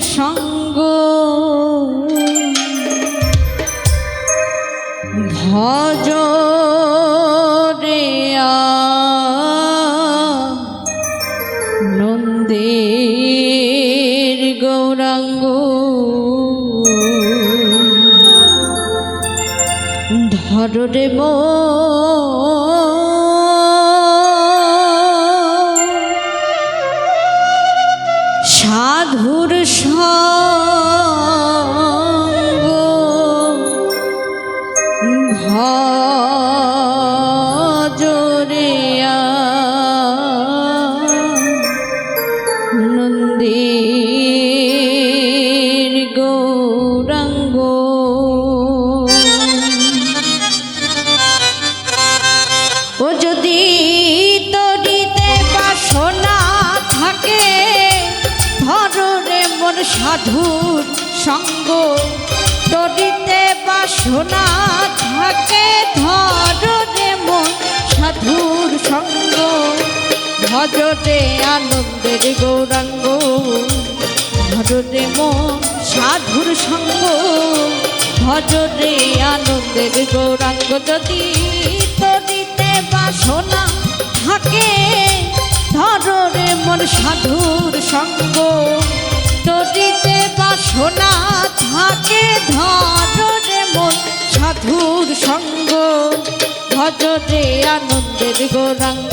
সঙ্গ। ভজ রে নন্দের গৌরাঙ্গ। ধর মো সাধুর সঙ্গ ভজরিয়া নন্দীর ভজরে আনন্দের গৌরাঙ্গ। ভজরে মন সাধুর সঙ্গ। ভজরে আনন্দের গৌরাঙ্গ যদি তরিতে বাসনা থাকে ধরে মন সাধুর সঙ্গ। তরিতে বাসনা থাকে ধরে মন সাধুর সঙ্গ। ভজরে আনন্দের গৌরাঙ্গ।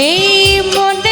এই মনের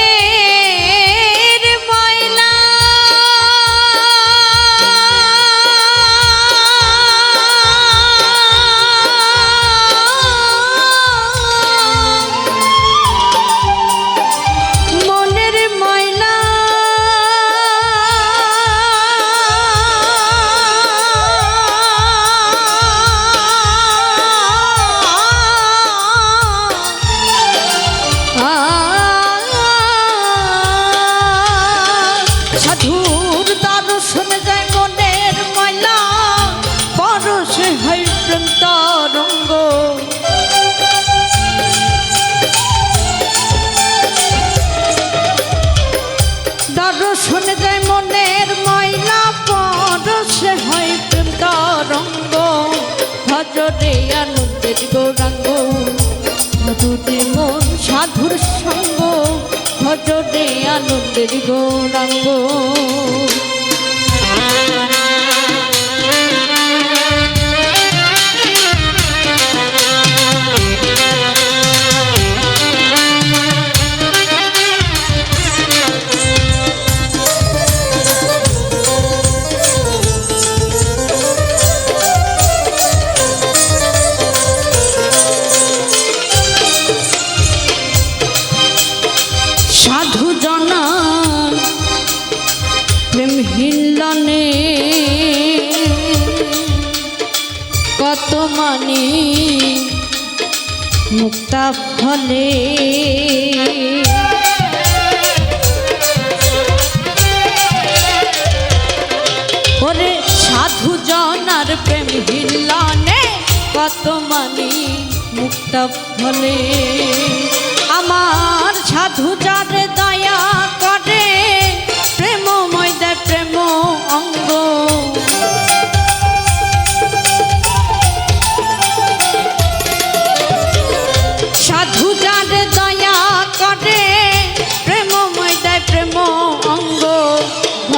ভজরে মন সাধুর সঙ্গ ভজনে আনন্দের গৌরাঙ্গ। প্রেম হিল্লনে কত মানি মুক্তা ফলে। ওরে সাধু জনার প্রেম হিল্লনে কত মানি মুক্তা ফলে। আমার সাধু যারে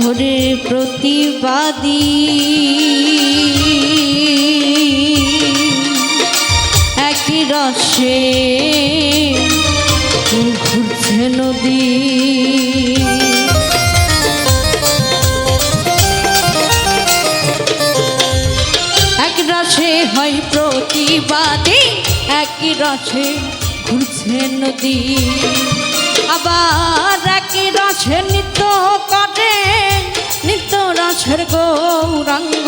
হরে প্রতিবাদী। একই রসে ঘুরছে নদী। এক রসে হয় প্রতিবাদী, একই রসে ঘুরছে নদী। আবার একই রসে নিত্য করে নিত্য রসের গৌরাঙ্গ।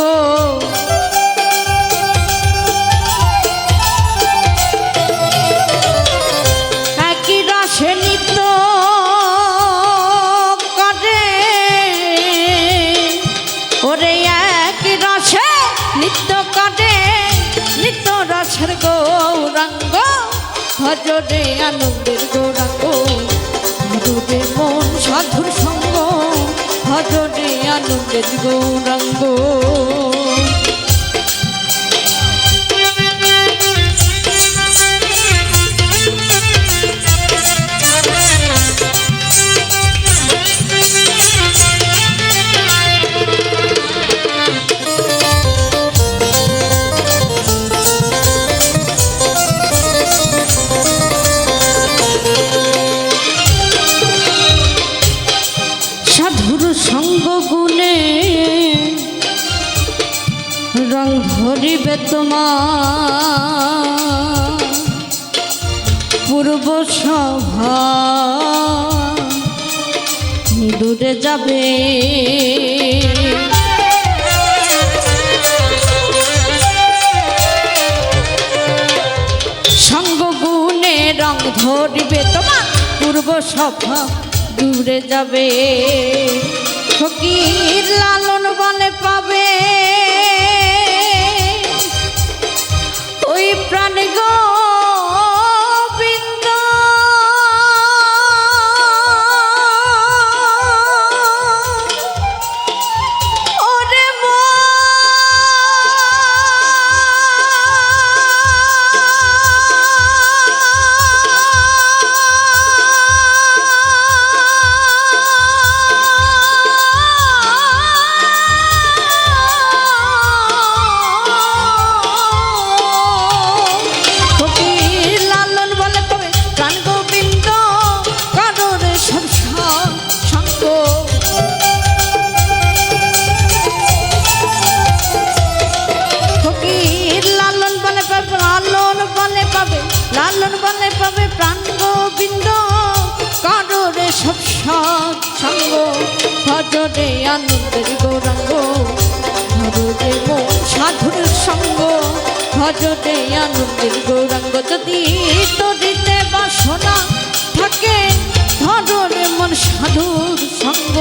একই রসে নিত্য করে ওরে এক রসে নিত্য করে নিত্য রসের গৌরাঙ্গ। ভজরে আনন্দের গৌরাঙ্গ। ভজরে আনন্দের গৌরাঙ্গ তোমার পূর্ব সভা দূরে যাবে। সঙ্গ রং ধরিবে তোমার পূর্ব সভা দূরে যাবে। ফকির লালন প্রাণ গোবিন্দ ভজরে আনন্দের গৌরাঙ্গ। ভজরে মন সাধুর সঙ্গ। ভজরে আনন্দের গৌরাঙ্গ যদি তরিতে বাসনা থাকে ধরে মন সাধুর সঙ্গ।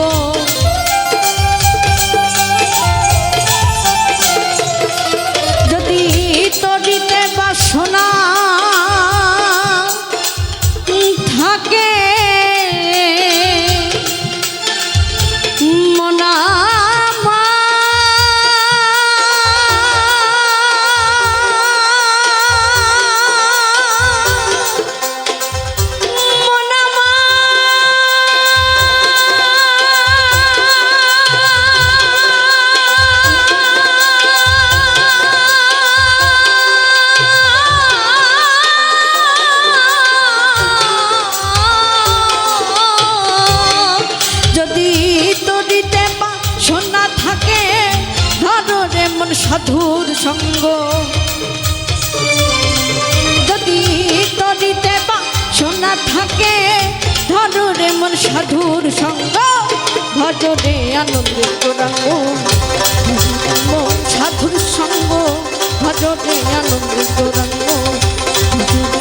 সাধুর সঙ্গ। যদি তরিতে বা সোনা থাকে ধরুন মন সাধুর সঙ্গ। ভজরে আনন্দিত রঙ্গ মন সাধুর সঙ্গ ভজরে আনন্দিত রঙ্গ ভজরে